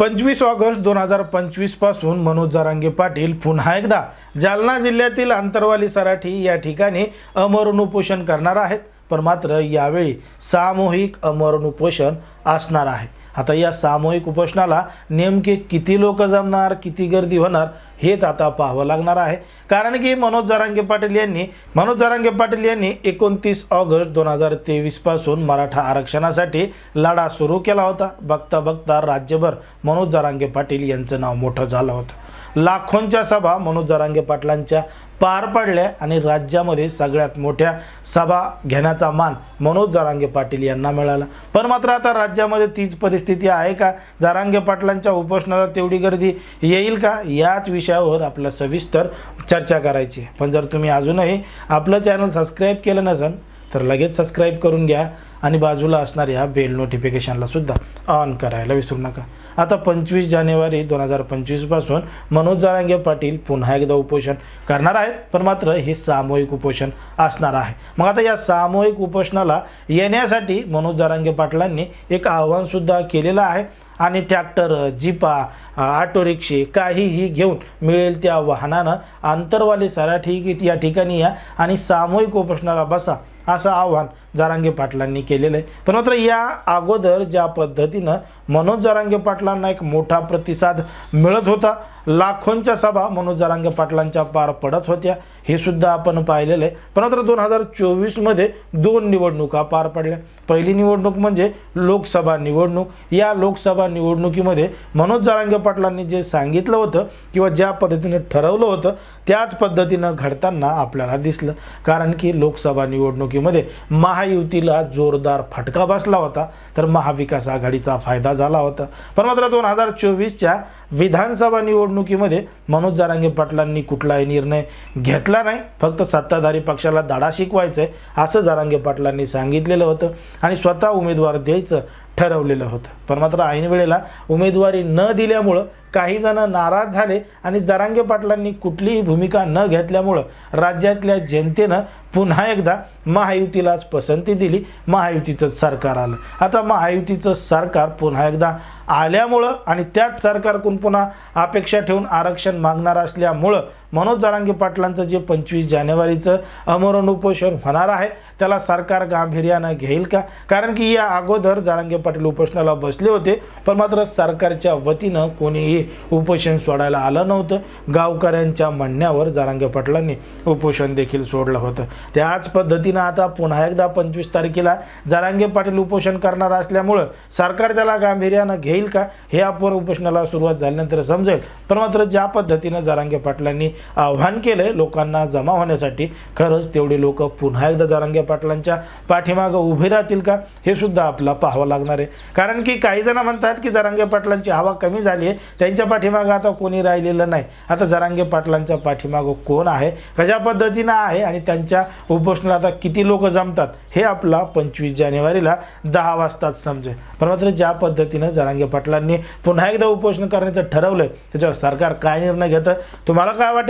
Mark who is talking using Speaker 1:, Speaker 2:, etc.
Speaker 1: पंचवीस ऑगस्ट दोन हजार पंचवीसपासून मनोज जरांगे पाटील पुन्हा एकदा जालना जिल्ह्यातील अंतरवाली सराठी या ठिकाणी अमरण उपोषण करणार आहेत. पण मात्र यावेळी सामूहिक अमरण उपोषण असणार आहे. आता या सामूहिक उपोषणाला नेमके किती लोक जमणार किती गर्दी होणार हेच आता पाहावं लागणार आहे. कारण की मनोज जरांगे पाटील यांनी मनोज जरांगे पाटील यांनी एकोणतीस ऑगस्ट दोन हजार तेवीसपासून मराठा आरक्षणासाठी लढा सुरू केला होता. बघता बघता राज्यभर मनोज जरांगे पाटील यांचं नाव मोठं झालं होतं. लाखोंच्या सभा मनोज जरांगे पाटलांच्या पार पडल्या आणि राज्यामध्ये सगळ्यात मोठ्या सभा घेण्याचा मान मनोज जरांगे पाटील यांना मिळाला. पण मात्र आता राज्यामध्ये तीच परिस्थिती आहे का? जारांगे पाटलांच्या उपोषणाला तेवढी गर्दी येईल का? याच विषयावर आपलं सविस्तर चर्चा करायची पण जर तुम्ही अजूनही आपलं चॅनल सबस्क्राईब केलं नसेल तर लगेच सबस्क्राईब करून घ्या आणि बाजूला असणाऱ्या बेल नोटिफिकेशनला सुद्धा ऑन करायला विसरू नका. आता पंचवीस जानेवारी दोन हजार पंचवीसपासून मनोज जारांगे पाटील पुन्हा एकदा उपोषण करणार आहेत पण मात्र हे सामूहिक उपोषण असणार आहे. मग आता या सामूहिक उपोषणाला येण्यासाठी मनोज जारांगे पाटलांनी एक आव्हानसुद्धा केलेलं आहे आणि ट्रॅक्टर जिपा ऑटो रिक्षे काहीही घेऊन मिळेल त्या वाहनानं. आंतरवाली सराठी या ठिकाणी या आणि सामूहिक उपोषणाला बसा. असं आव्हान जारांगे पाटलांनी केलेलं आहे. पण मात्र या अगोदर ज्या पद्धतीनं मनोज जारांगे पाटलांना एक मोठा प्रतिसाद मिळत होता लाखोंच्या सभा मनोज जारांगे पाटलांच्या पार पडत होत्या. हे सुद्धा आपण पाहिलेलं. आहे पण मात्र दोन हजार चोवीसमध्ये दोन निवडणुका पार पडल्या. पहिली निवडणूक म्हणजे लोकसभा निवडणूक. या लोकसभा निवडणुकीमध्ये मनोज जारांगे पाटलांनी जे सांगितलं होतं किंवा ज्या पद्धतीने ठरवलं होतं त्याच पद्धतीनं घडताना आपल्याला दिसलं. कारण की लोकसभा निवडणुकीमध्ये महायुतीला जोरदार फटका बसला होता. तर महाविकास आघाडीचा फायदा झाला होता. पण मात्र दोन हजार चोवीसच्या विधानसभा निवडणुकीमध्ये मनोज जारांगे पाटलांनी कुठलाही निर्णय घेतला नाही. फक्त सत्ताधारी पक्षाला धडा शिकवायचं आहे असं जारांगे पाटलांनी सांगितलेलं होतं. आणि स्वतः उमेदवार द्यायचं ठरवलेलं होतं. पण मात्र ऐन वेळेला उमेदवारी न दिल्यामुळं काही जण नाराज झाले आणि जरांगे पाटलांनी कुठलीही भूमिका न घेतल्यामुळं राज्यातल्या जनतेनं पुन्हा एकदा महायुतीलाच पसंती दिली. महायुतीचं सरकार आलं. आता महायुतीचं सरकार पुन्हा एकदा आल्यामुळं आणि त्याच सरकारकडून पुन्हा अपेक्षा ठेवून आरक्षण मागणार असल्यामुळं मनोज जारांगे पाटलांचं जे पंचवीस जानेवारीचं अमरण उपोषण होणार आहे त्याला सरकार गांभीर्यानं घेईल का? कारण की या अगोदर जारांगे पाटील उपोषणाला बसले होते पण मात्र सरकारच्या वतीनं कोणीही उपोषण सोडायला आलं नव्हतं. गावकऱ्यांच्या म्हणण्यावर जारांगे पाटलांनी उपोषण देखील सोडलं होतं. त्याच पद्धतीनं आता पुन्हा एकदा पंचवीस तारखेला जारांगे पाटील उपोषण करणार असल्यामुळं सरकार त्याला गांभीर्यानं घेईल का? हे आपण उपोषणाला सुरुवात झाल्यानंतर समजेल. पण मात्र ज्या पद्धतीनं जारांगे पाटलांनी आव्हान आहे लोकांना जमा होण्यासाठी. खरंच तेवढे लोक पुन्हा एकदा जारांगे पाटलांच्या पाठीमागं उभे राहतील का? हे सुद्धा आपला पाहावं लागणार आहे. कारण की काही जण म्हणतात की जरांगे पाटलांची हवा कमी झाली आहे. त्यांच्या पाठीमागं आता कोणी राहिलेलं नाही. आता जरांगे पाटलांच्या पाठीमागं कोण आहे? कशा पद्धतीनं आहे? आणि त्यांच्या उपोषणाला आता किती लोक जमतात? हे आपला पंचवीस जानेवारीला दहा वाजताच समजेल. पण मात्र ज्या पद्धतीनं जरांगे पाटलांनी पुन्हा एकदा उपोषण करण्याचं ठरवलं त्याच्यावर सरकार काय निर्णय घेतं? तुम्हाला काय वाटतं?